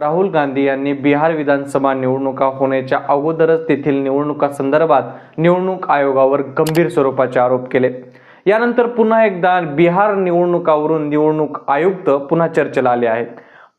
राहुल गांधी यांनी बिहार विधानसभा निवडणुका होण्याच्या अगोदरच तेथील निवडणुका संदर्भात निवडणूक आयोगावर गंभीर स्वरूपाचे आरोप केले. यानंतर पुन्हा एकदा बिहार निवडणुकावरून निवडणूक आयुक्त पुन्हा चर्चेला आले आहेत.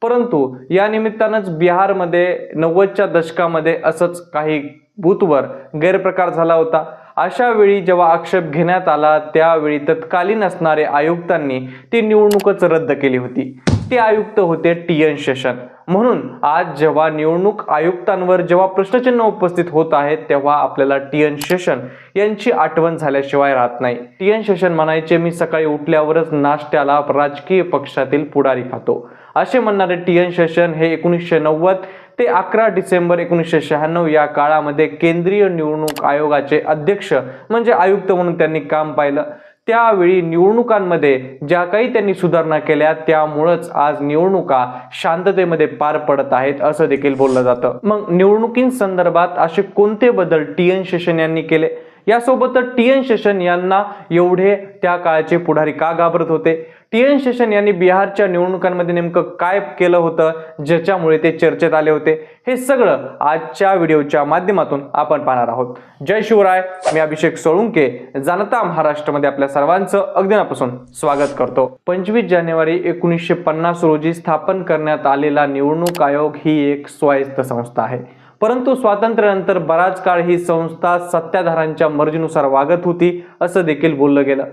परंतु या निमित्तानंच बिहारमध्ये नव्वदच्या दशकामध्ये असंच काही बूथवर गैरप्रकार झाला होता. अशा वेळी जेव्हा आक्षेप घेण्यात आला त्यावेळी तत्कालीन असणारे आयुक्तांनी ती निवडणूकच रद्द केली होती. ते आयुक्त होते टी एन शेषन. म्हणून आज जेव्हा निवडणूक आयुक्तांवर जेव्हा प्रश्नचिन्ह उपस्थित होत आहेत तेव्हा आपल्याला टी एन शेषन यांची आठवण झाल्याशिवाय राहत नाही. टी एन शेषन म्हणायचे मी सकाळी उठल्यावरच नाश्त्याला राजकीय पक्षातील पुढारी खातो. असे म्हणणारे टी एन शेषन हे एकोणीसशे नव्वद ते अकरा डिसेंबर एकोणीसशे शहाण्णव या काळामध्ये केंद्रीय निवडणूक आयोगाचे अध्यक्ष म्हणजे आयुक्त म्हणून त्यांनी काम पाहिलं. त्यावेळी निवडणुकांमध्ये ज्या काही त्यांनी सुधारणा केल्या त्यामुळंच आज निवडणुका शांततेमध्ये पार पडत आहेत असं देखील बोललं जातं. मग निवडणुकींसंदर्भात असे कोणते बदल टी एन शेषन यांनी केले? यासोबतच टी एन शेषन यांना एवढे त्या काळाचे पुढारी का घाबरत होते? टी एन शेषन यांनी बिहारच्या निवडणुकांमध्ये नेमकं काय केलं होतं ज्याच्यामुळे ते चर्चेत आले होते हे सगळं आजच्या व्हिडिओच्या माध्यमातून आपण पाहणार आहोत. जय शिवराय मी अभिषेक सोळुंके जाणता महाराष्ट्रामध्ये आपल्या सर्वांचं अगदीनापासून स्वागत करतो. पंचवीस जानेवारी एकोणीसशे पन्नास रोजी स्थापन करण्यात आलेला निवडणूक आयोग ही एक स्वायत्त संस्था आहे. परंतु स्वातंत्र्यानंतर बराच काळ ही संस्था सत्ताधारांच्या मर्जीनुसार वागत होती असं देखील बोललं गेलं.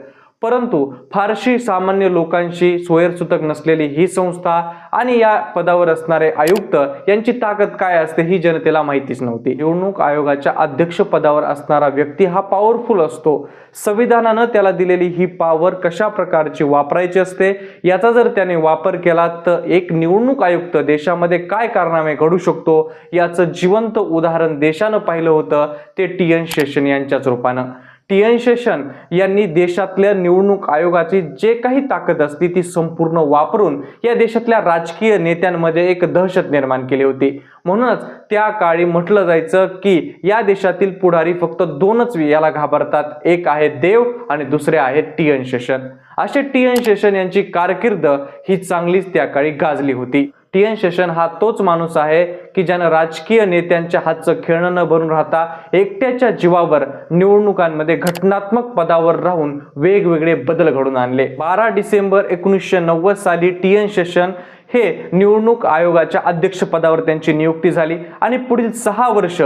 परंतु फारशी सामान्य लोकांशी सोयरसूतक नसलेली ही संस्था आणि या पदावर असणारे आयुक्त यांची ताकद काय असते ही जनतेला माहितीच नव्हती. निवडणूक आयोगाच्या अध्यक्ष पदावर असणारा व्यक्ती हा पॉवरफुल असतो. संविधानानं त्याला दिलेली ही पॉवर कशा प्रकारची वापरायची असते याचा जर त्याने वापर केला तर एक निवडणूक आयुक्त देशामध्ये काय कारनामे घडू शकतो याचं जिवंत उदाहरण देशानं पाहिलं होतं ते टी एन शेषन यांच्याच रूपानं. टी एन शेषन यांनी देशातल्या निवडणूक आयोगाची जे काही ताकद असती ती संपूर्ण वापरून या देशातल्या राजकीय नेत्यांमध्ये एक दहशत निर्माण केली होती. म्हणूनच त्या काळी म्हटलं जायचं की या देशातील पुढारी फक्त दोनच याला घाबरतात. एक आहे देव आणि दुसरे आहे टी एन शेषन. असे टी एन शेषन यांची कारकीर्द ही चांगलीच त्या काळी गाजली होती. टी एन शेषन हा तोच माणूस आहे की ज्यानं राजकीय नेत्यांच्या हातचं खेळणं न भरून राहता एकट्याच्या जीवावर निवडणुकांमध्ये घटनात्मक पदावर राहून वेगवेगळे बदल घडून आणले. बारा डिसेंबर एकोणीसशे नव्वद साली टी एन शेषन हे निवडणूक आयोगाच्या अध्यक्षपदावर त्यांची नियुक्ती झाली आणि पुढील सहा वर्ष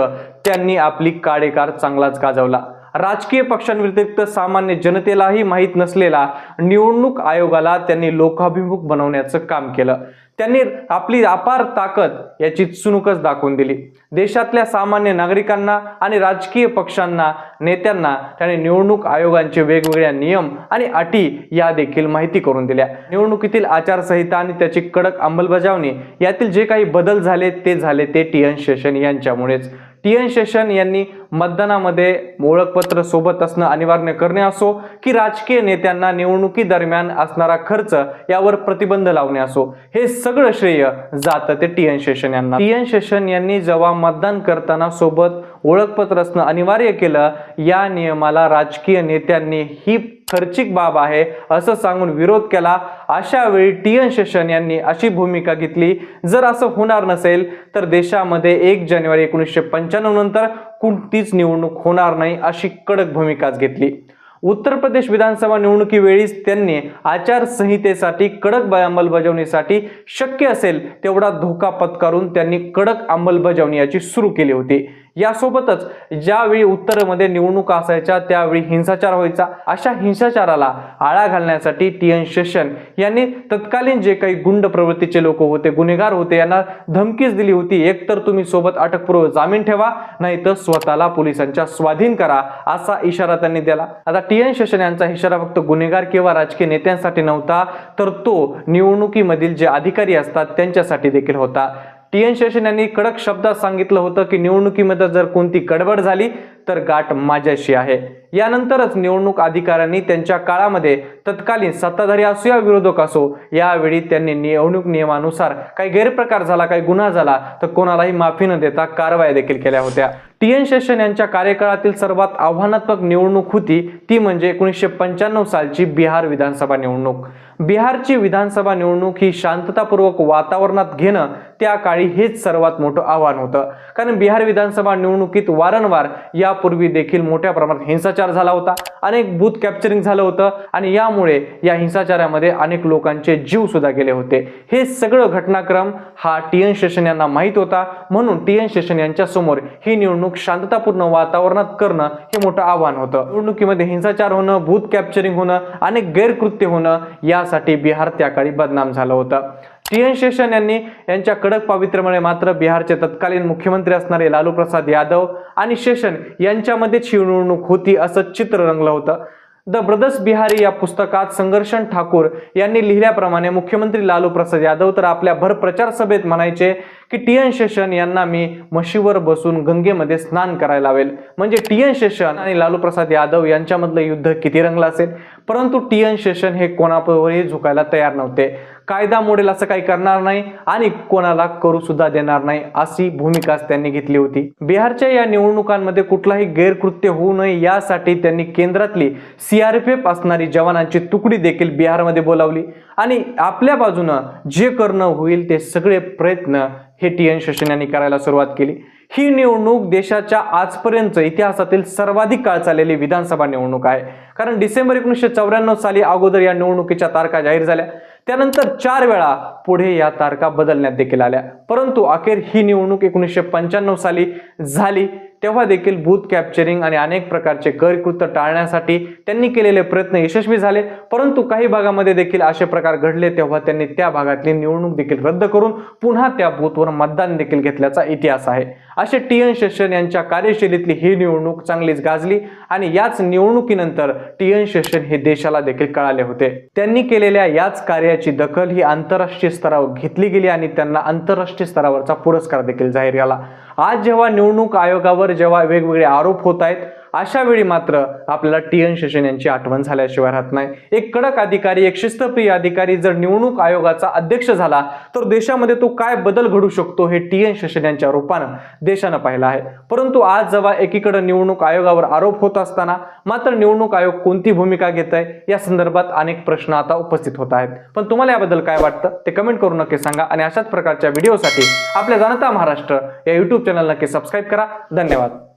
त्यांनी आपली काळेकार चांगलाच गाजवला. राजकीय पक्षांव्यतिरिक्त सामान्य जनतेलाही माहीत नसलेला निवडणूक आयोगाला त्यांनी लोकाभिमुख बनवण्याचं काम केलं. त्यांनी आपली अपार ताकद याची चुणूकच दाखवून दिली. देशातल्या सामान्य नागरिकांना आणि राजकीय पक्षांना नेत्यांना त्याने निवडणूक आयोगांचे वेगवेगळ्या नियम आणि अटी या देखील माहिती करून दिल्या. निवडणुकीतील आचारसंहिता आणि त्याची कडक अंमलबजावणी यातील जे काही बदल झाले ते झाले ते टी एन शेषन यांच्यामुळेच. एन शेषन यांनी मतदानामध्ये ओळखपत्र सोबत असणं अनिवार्य करणे असो की राजकीय नेत्यांना निवडणुकी दरम्यान असणारा खर्च यावर प्रतिबंध लावणे असो हे सगळं श्रेय जातं ते टी एन शेषन यांना. टी एन शेषन यांनी जेव्हा मतदान करताना सोबत ओळखपत्र असणं अनिवार्य केलं या नियमाला राजकीय नेत्यांनी ही खर्चिक बाब आहे असं सांगून विरोध केला. अशा वेळी टी एन शेषन यांनी अशी भूमिका घेतली जर असं होणार नसेल तर देशामध्ये एक जानेवारी एकोणीसशे पंच्याण्णव नंतर कोणतीच निवडणूक होणार नाही अशी कडक भूमिकाच घेतली. उत्तर प्रदेश विधानसभा निवडणुकीवेळीच त्यांनी आचारसंहितेसाठी कडक अंमलबजावणीसाठी शक्य असेल तेवढा धोका पत्करून त्यांनी कडक अंमलबजावणी याची सुरू केली होती. यासोबतच ज्यावेळी उत्तरमध्ये निवडणुका असायच्या त्यावेळी हिंसाचार व्हायचा. अशा हिंसाचाराला आळा घालण्यासाठी टी एन शेषन यांनी तत्कालीन जे काही गुंड प्रवृत्तीचे लोक होते गुन्हेगार होते यांना धमकीच दिली होती. एकतर तुम्ही सोबत अटकपूर्व जामीन ठेवा नाही तर स्वतःला पोलिसांच्या स्वाधीन करा असा इशारा त्यांनी दिला. आता टी एन शेषन यांचा इशारा फक्त गुन्हेगार किंवा राजकीय नेत्यांसाठी नव्हता तर तो निवडणुकीमधील जे अधिकारी असतात त्यांच्यासाठी देखील होता. टी एन शेषन यांनी कडक शब्दात सांगितलं होतं की निवडणुकीमध्ये जर कोणती गडबड झाली तर गाठ माझ्याशी आहे. यानंतरच निवडणूक अधिकाऱ्यांनी त्यांच्या काळामध्ये तत्कालीन सत्ताधारी असो या विरोधक असो यावेळी त्यांनी निवडणूक नियमानुसार काही गैरप्रकार झाला काही गुन्हा झाला तर कोणालाही माफी न देता कारवाया देखील केल्या होत्या. टी एन शेषन यांच्या कार्यकाळातील सर्वात आव्हानात्मक निवडणूक होती ती म्हणजे एकोणीसशे पंच्याण्णव सालची बिहार विधानसभा निवडणूक. बिहारची विधानसभा निवडणूक ही शांततापूर्वक वातावरणात घेणं त्या काळी हेच सर्वात मोठं आव्हान होतं. कारण बिहार विधानसभा निवडणुकीत वारंवार यापूर्वी देखील मोठ्या प्रमाणात हिंसाचार झाला होता. अनेक बूथ कॅप्चरिंग झालं होतं आणि यामुळे या हिंसाचारामध्ये अनेक लोकांचे जीव सुद्धा गेले होते. हे सगळं घटनाक्रम हा टी एन शेषन यांना माहीत होता. म्हणून टी एन शेषन यांच्या समोर ही निवडणूक शांततापूर्ण वातावरणात करणं हे मोठं आव्हान होतं. निवडणुकीमध्ये हिंसाचार होणं बूथ कॅप्चरिंग होणं अनेक गैरकृत्य होणं या यासाठी बिहार त्याकाळी बदनाम झालं होतं. टी एन शेषन यांनी यांच्या कडक पावित्र्यामुळे मात्र बिहारचे तत्कालीन मुख्यमंत्री असणारे लालू प्रसाद यादव आणि शेषन यांच्यामध्येच ही निवडणूक होती असं चित्र रंगलं होतं. द ब्रदर्स बिहारी या पुस्तकात संघर्षण ठाकूर यांनी लिहिल्याप्रमाणे मुख्यमंत्री लालू प्रसाद यादव तर आपल्या भर प्रचार सभेत म्हणायचे की टी एन शेषन यांना मी म्हशीवर बसून गंगेमध्ये स्नान करायला लावेल. म्हणजे टी एन शेषन आणि लालू प्रसाद यादव यांच्यामधलं युद्ध किती रंगलं असेल? परंतु टी एन शेषन हे कोणावरही झुकायला तयार नव्हते. कायदा मोडेल असं काही करणार नाही आणि कोणाला करू सुद्धा देणार नाही अशी भूमिकाच त्यांनी घेतली होती. बिहारच्या या निवडणुकांमध्ये कुठलाही गैरकृत्य होऊ नये यासाठी त्यांनी केंद्रातली सीआरपीएफ असणारी जवानांची तुकडी देखील बिहारमध्ये बोलावली. आणि आपल्या बाजूनं जे करणं होईल ते सगळे प्रयत्न हे टी एन शशन यांनी करायला सुरुवात केली. ही निवडणूक देशाच्या आजपर्यंत इतिहासातील सर्वाधिक काळ चाललेली विधानसभा निवडणूक आहे. कारण डिसेंबर एकोणीसशे चौऱ्याण्णव साली अगोदर या निवडणुकीच्या तारखा जाहीर झाल्या. त्यानंतर चार वेळा पुढे या तारखा बदलण्यात देखील आल्या. परंतु अखेर ही निवडणूक एकोणीसशे पंच्याण्णव साली झाली. तेव्हा देखील बूथ कॅप्चरिंग आणि अनेक प्रकारचे गैरकृत्य टाळण्यासाठी त्यांनी केलेले प्रयत्न यशस्वी झाले. परंतु काही भागामध्ये देखील असे प्रकार घडले तेव्हा त्यांनी त्या भागातली निवडणूक देखील रद्द करून पुन्हा त्या बूथवर मतदान देखील घेतल्याचा इतिहास आहे. असे टी एन शेषन यांच्या कार्यशैलीतली ही निवडणूक चांगलीच गाजली आणि याच निवडणुकीनंतर टी एन शेषन हे देशाला देखील कळाले होते. त्यांनी केलेल्या याच कार्याची दखल ही आंतरराष्ट्रीय स्तरावर घेतली गेली आणि त्यांना आंतरराष्ट्रीय स्तरावरचा पुरस्कार देखील जाहीर झाला. आज जेव्हा निवडणूक आयोगावर जेव्हा वेगवेगळे आरोप होत आहेत अशा वेळी मात्र आपल्याला टी एन शेषन यांची आठवण झाल्याशिवाय राहत नाही. एक कडक अधिकारी एक शिस्तप्रिय अधिकारी जर निवडणूक आयोगाचा अध्यक्ष झाला तर देशामध्ये तो काय बदल घडू शकतो हे टी एन शेषन यांच्या रूपानं देशानं पाहिलं आहे. परंतु आज जेव्हा एकीकडे निवडणूक आयोगावर आरोप होत असताना मात्र निवडणूक आयोग कोणती भूमिका घेत आहे या संदर्भात अनेक प्रश्न आता उपस्थित होत आहेत. पण तुम्हाला याबद्दल काय वाटतं ते कमेंट करून नक्की सांगा आणि अशाच प्रकारच्या व्हिडिओसाठी आपल्या जनता महाराष्ट्र या युट्यूब चॅनल नक्की सबस्क्राईब करा. धन्यवाद.